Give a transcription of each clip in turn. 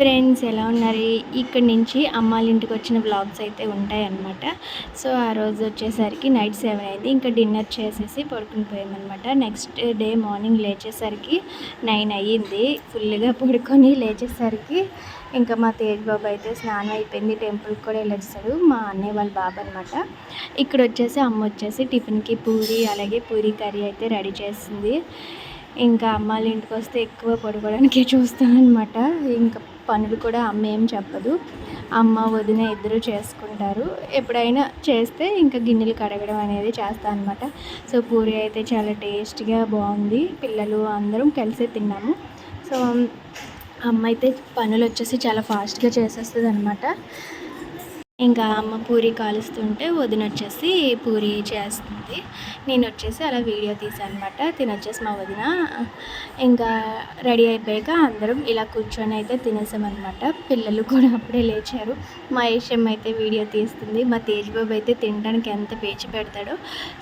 Friends ఎలా ఉన్నారు? ఇక్కడ నుంచి అమ్మాళ్ళ ఇంటికి వచ్చిన బ్లాగ్స్ అయితే ఉంటాయి అన్నమాట సో ఆ రోజు వచ్చేసరికి నైట్ సెవెన్ అయింది. ఇంకా డిన్నర్ చేసేసి పడుకుని పోయామన్నమాట. నెక్స్ట్ డే మార్నింగ్ లేచేసరికి నైన్ అయ్యింది. ఫుల్గా పడుకొని లేచేసరికి ఇంకా మా తేజ్ బాబు అయితే స్నానం అయిపోయింది. టెంపుల్కి కూడా వెళ్ళొచ్చాడు. మా అన్నయ్య వాళ్ళ బాబు అనమాట ఇక్కడ వచ్చేసి అమ్మ వచ్చేసి టిఫిన్కి పూరి అలాగే పూరి కర్రీ అయితే రెడీ చేస్తుంది. ఇంకా అమ్మాళ్ళ ఇంటికి వస్తే ఎక్కువ పడుకోవడానికి చూస్తాను అనమాట ఇంకా పనులు కూడా అమ్మ ఏం చెప్పదు. అమ్మ వదిన ఇద్దరు చేసుకుంటారు. ఎప్పుడైనా చేస్తే ఇంకా గిన్నెలు కడగడం అనేది చేస్తాను అనమాట సో పూరి అయితే చాలా టేస్ట్గా బాగుంది. పిల్లలు అందరం కలిసే తిన్నాము. సో అమ్మ అయితే పనులు వచ్చేసి చాలా ఫాస్ట్గా చేసేస్తుంది అనమాట ఇంకా అమ్మ పూరి కాలుస్తుంటే వదిన వచ్చేసి పూరి చేస్తుంది. నేను వచ్చేసి అలా వీడియో తీసాను అనమాట తినొచ్చేసి మా వదిన. ఇంకా రెడీ అయిపోయాక అందరం ఇలా కూర్చొని అయితే తినేసామన్నమాట. పిల్లలు కూడా అప్పుడే లేచారు. మా ఏషం అయితే వీడియో తీస్తుంది. మా తేజ్ బాబు అయితే తినడానికి ఎంత పేచి పెడతాడో.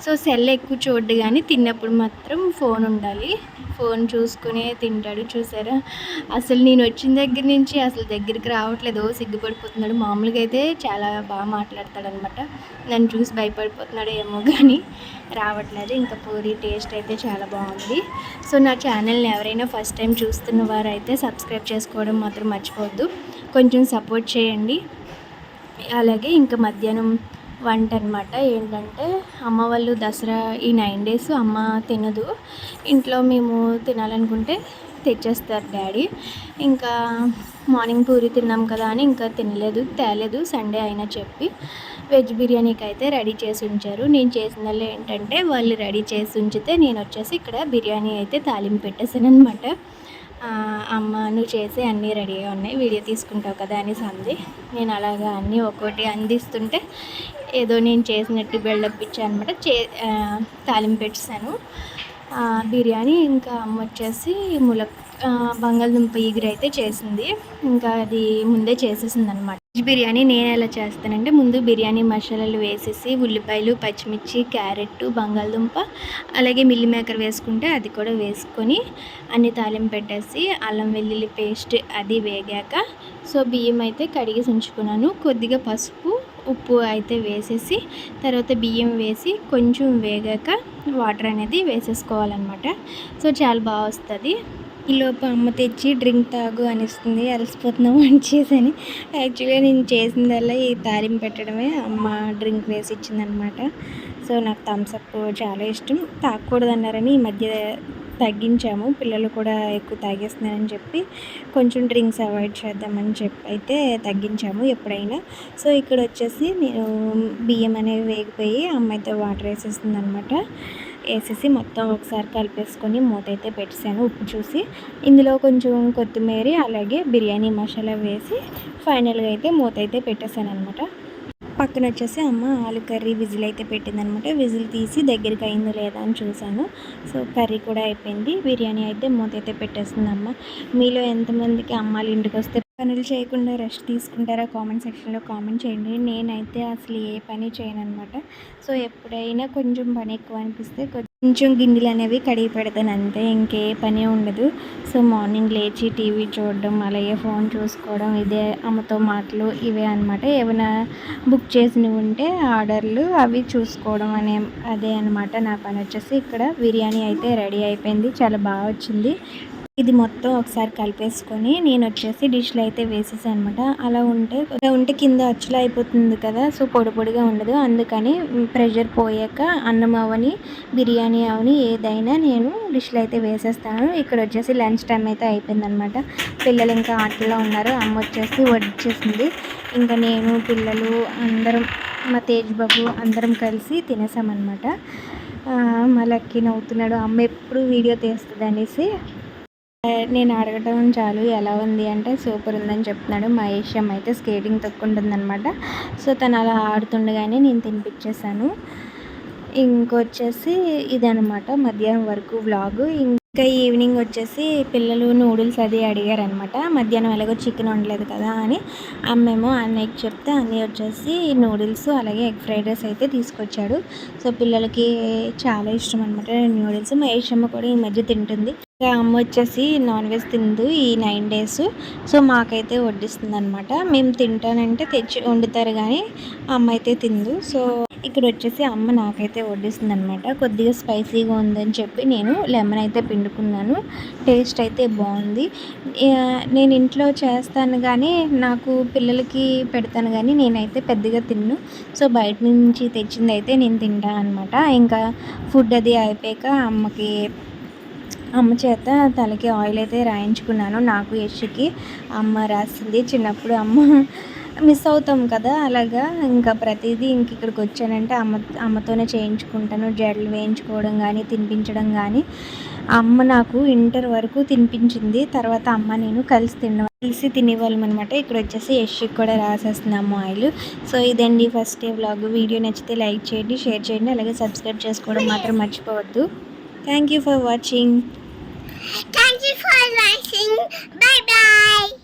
సో సెల్ ఎక్కువ చూడ్డు కానీ తిన్నప్పుడు మాత్రం ఫోన్ ఉండాలి. ఫోన్ చూసుకునే తింటాడు. చూసారా? అసలు నేను వచ్చిన దగ్గర నుంచి అసలు దగ్గరికి రావట్లేదు. సిగ్గుపడిపోతున్నాడు. మామూలుగా అయితే చాలా బాగా మాట్లాడతాడనమాట. నన్ను చూసి భయపడిపోతున్నాడు ఏమో కానీ రావట్లేదు. ఇంకా పూరి టేస్ట్ అయితే చాలా బాగుంది. సో నా ఛానల్ని ఎవరైనా ఫస్ట్ టైం చూస్తున్న వారు అయితే సబ్స్క్రైబ్ చేసుకోవడం మాత్రం మర్చిపోవద్దు. కొంచెం సపోర్ట్ చేయండి. అలాగే ఇంకా మధ్యాహ్నం వంట అనమాట ఏంటంటే అమ్మ వాళ్ళు దసరా ఈ నైన్ డేస్ అమ్మ తినదు. ఇంట్లో మేము తినాలనుకుంటే తెచ్చేస్తారు డాడీ. ఇంకా మార్నింగ్ పూరి తిన్నాం కదా అని ఇంకా తినలేదు తేలేదు సండే అయినా చెప్పి. వెజ్ బిర్యానీకి అయితే రెడీ చేసి ఉంచారు. నేను చేసినల్లో ఏంటంటే వాళ్ళు రెడీ చేసి ఉంచితే నేను వచ్చేసి ఇక్కడ బిర్యానీ అయితే తాలింపు పెట్టేసాను అనమాట అమ్మ నువ్వు చేసి అన్నీ రెడీగా ఉన్నాయి. వీడియో తీసుకుంటావు కదా అనేసి అంది నేను అలాగా అన్నీ ఒక్కోటి అందిస్తుంటే ఏదో నేను చేసినట్టు బిల్డప్ ఇచ్చాను అనమాట చే తాలింపు పెట్టాను బిర్యానీ ఇంకా అమ్మ వచ్చేసి ములక్ బంగాళదుంప ఈగురు అయితే చేసింది. ఇంకా అది ముందే చేసేసింది అనమాట వెజ్ బిర్యానీ నేను ఎలా చేస్తానంటే ముందు బిర్యానీ మసాలాలు వేసేసి ఉల్లిపాయలు పచ్చిమిర్చి క్యారెట్ బంగాళదుంప అలాగే మిల్లి మేకర్ వేసుకుంటే అది కూడా వేసుకొని అన్ని తాలింపు పెట్టేసి అల్లం వెల్లుల్లి పేస్ట్ అది వేగాక సో బియ్యం అయితే కడిగి ఉంచుకున్నాను కొద్దిగా పసుపు ఉప్పు అయితే వేసేసి తర్వాత బియ్యం వేసి కొంచెం వేగాక వాటర్ అనేది వేసేసుకోవాలన్నమాట. సో చాలా బాగా వస్తుంది. ఈలోపు అమ్మ తెచ్చి డ్రింక్ తాగు అనిస్తుంది. అలసిపోతున్నాం అని చేసాను యాక్చువల్గా నేను చేసిందల్లా ఈ తాలింపు పెట్టడమే అమ్మ డ్రింక్ వేసి ఇచ్చిందనమాట. సో నాకు థమ్స్అప్ చాలా ఇష్టం. తాగకూడదన్నారని ఈ మధ్య తగ్గించాము. పిల్లలు కూడా ఎక్కువ తాగేస్తున్నారని చెప్పి కొంచెం డ్రింక్స్ అవాయిడ్ చేద్దామని చెప్పి అయితే తగ్గించాము ఎప్పుడైనా. సో ఇక్కడ వచ్చేసి నేను బియ్యం అనేవి వేగిపోయి అమ్మ అయితే వాటర్ వేసేస్తుంది అనమాట వేసేసి మొత్తం ఒకసారి కలిపేసుకొని మూత అయితే పెట్టేసాను ఉప్పు చూసి. ఇందులో కొంచెం కొత్తిమీర అలాగే బిర్యానీ మసాలా వేసి ఫైనల్గా అయితే మూత అయితే పెట్టేశాను అనమాట పక్కన వచ్చేసి అమ్మ ఆలు కర్రీ విజిల్ అయితే పెట్టిందనమాట విజిల్ తీసి దగ్గరికి అయిందో లేదా అని చూశాను. సో కర్రీ కూడా అయిపోయింది. బిర్యానీ అయితే మూత అయితే పెట్టేస్తుంది అమ్మ. మీలో ఎంతమందికి అమ్మాలు ఇంటికి వస్తే పనులు చేయకుండా రెస్ట్ తీసుకుంటారా? కామెంట్ సెక్షన్లో కామెంట్ చేయండి. నేనైతే అసలు ఏ పని చేయను అనమాట సో ఎప్పుడైనా కొంచెం పని ఎక్కువ అనిపిస్తే కొంచెం గిన్నెలు అనేవి కడిగి పెడతాను. అంతే ఇంకే పని ఉండదు. సో మార్నింగ్ లేచి టీవీ చూడడం అలాగే ఫోన్ చూసుకోవడం ఇదే అమ్మతో మాటలు ఇవే అనమాట ఏమైనా బుక్ చేసినవి ఉంటే ఆర్డర్లు అవి చూసుకోవడం అనే అదే అనమాట నా పని వచ్చేసి. ఇక్కడ బిర్యానీ అయితే రెడీ అయిపోయింది. చాలా బాగా వచ్చింది. ఇది మొత్తం ఒకసారి కలిపేసుకొని నేను వచ్చేసి డిష్లో అయితే వేసేసాను అనమాట అలా ఉంటే ఉంటే కింద అచ్చులు అయిపోతుంది కదా సో పొడి పొడిగా ఉండదు. అందుకని ప్రెషర్ పోయాక అన్నం అవని బిర్యానీ అవని ఏదైనా నేను డిష్లో అయితే వేసేస్తాను. ఇక్కడ వచ్చేసి లంచ్ టైం అయితే అయిపోయింది అనమాట పిల్లలు ఇంకా ఆటల్లో ఉన్నారు అమ్మ వచ్చేసి వడ్చేసింది ఇంకా నేను పిల్లలు అందరం మా తేజ్ బాబు అందరం కలిసి తినేసామన్నమాట మా లక్కీ నవ్వుతున్నాడు అమ్మ ఎప్పుడు వీడియో తీస్తుంది అనేసి నేను అడగటం చాలు. ఎలా ఉంది అంటే సూపర్ ఉందని చెప్తున్నాడు మహేషం అయితే స్కేటింగ్ తక్కువ అనమాట సో తను అలా ఆడుతుండగానే నేను తినిపించేశాను. ఇంకొచ్చేసి ఇదనమాట మధ్యాహ్నం వరకు వ్లాగ్ ఇంకా ఈవినింగ్ వచ్చేసి పిల్లలు నూడిల్స్ అది అడిగారనమాట. మధ్యాహ్నం ఎలాగో చికెన్ వండలేదు కదా అని. అమ్మేమో అన్నయ్యకి చెప్తే అన్నయ్య వచ్చేసి నూడిల్స్ అలాగే ఎగ్ ఫ్రైడ్ రైస్ అయితే తీసుకొచ్చాడు. సో పిల్లలకి చాలా ఇష్టం అనమాట నూడిల్స్ మహేష్ అమ్మ కూడా ఈ మధ్య తింటుంది. ఇంకా అమ్మ వచ్చేసి నాన్ వెజ్ తిందు ఈ నైన్ డేస్ సో మాకైతే వడ్డిస్తుంది అనమాట మేము తింటానంటే తెచ్చి వండుతారు కానీ అమ్మ అయితే తిందు. సో ఇక్కడ వచ్చేసి అమ్మ నాకైతే వడ్డిస్తుంది అనమాట కొద్దిగా స్పైసీగా ఉందని చెప్పి నేను లెమన్ అయితే పిండుకున్నాను. టేస్ట్ అయితే బాగుంది. నేను ఇంట్లో చేస్తాను కానీ నాకు పిల్లలకి పెడతాను కానీ నేనైతే పెద్దగా తిన్ను. సో బయట నుంచి తెచ్చింది అయితే నేను తింటాను అనమాట ఇంకా ఫుడ్ అది అయిపోయాక అమ్మకి అమ్మ చేత తలకి ఆయిల్ అయితే రాయించుకున్నాను. నాకు యశ్కి అమ్మ రాసింది. చిన్నప్పుడు అమ్మ మిస్ అవుతాం కదా అలాగా? ఇంకా ప్రతిదీ ఇంక ఇక్కడికి వచ్చానంటే అమ్మ అమ్మతోనే చేయించుకుంటాను. జడలు వేయించుకోవడం కానీ తినిపించడం కానీ అమ్మ నాకు ఇంటర్ వరకు తినిపించింది. తర్వాత అమ్మ నేను కలిసి తిన కలిసి తినేవాళ్ళం అనమాట ఇక్కడ వచ్చేసి యశ్కి కూడా రాసేస్తున్నాము ఆయిల్. సో ఇదండి ఫస్ట్ డే వ్లాగ్. వీడియో నచ్చితే లైక్ చేయండి షేర్ చేయండి. అలాగే సబ్స్క్రైబ్ చేసుకోవడం మాత్రం మర్చిపోవద్దు. Thank you for watching. Thank you for watching. Bye bye.